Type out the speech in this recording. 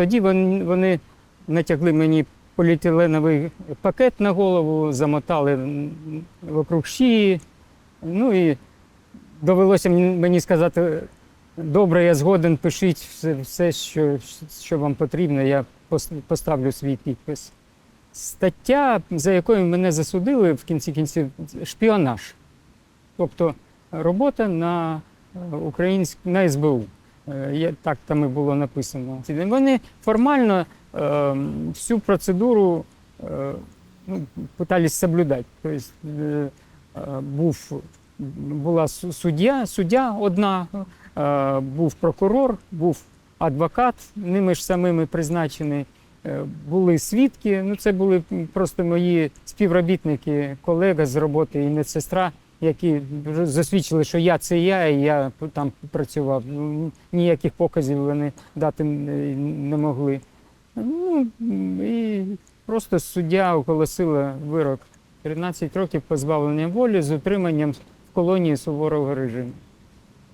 тоді вони, натягли мені поліетиленовий пакет на голову, замотали вокруг шиї. Ну і довелося мені сказати, добре, я згоден, пишіть все, все що, що вам потрібно, я поставлю свій підпис. Стаття, за якою мене засудили в кінці кінців, шпіонаж. Тобто робота на українськ... на СБУ. Е, Так там і було написано. Вони формально е, всю процедуру е, ну, пытались соблюдати. Тобто е, е, був, була суддя, суддя одна, був прокурор, був адвокат, ними ж самими призначений. Е, Були свідки, ну це були просто мої співробітники, колега з роботи і медсестра, які засвідчили, що я це я, і я там працював. Ну, Ніяких показів вони дати не могли. Ну і просто суддя оголосила вирок 13 років позбавлення волі з утриманням в колонії суворого режиму.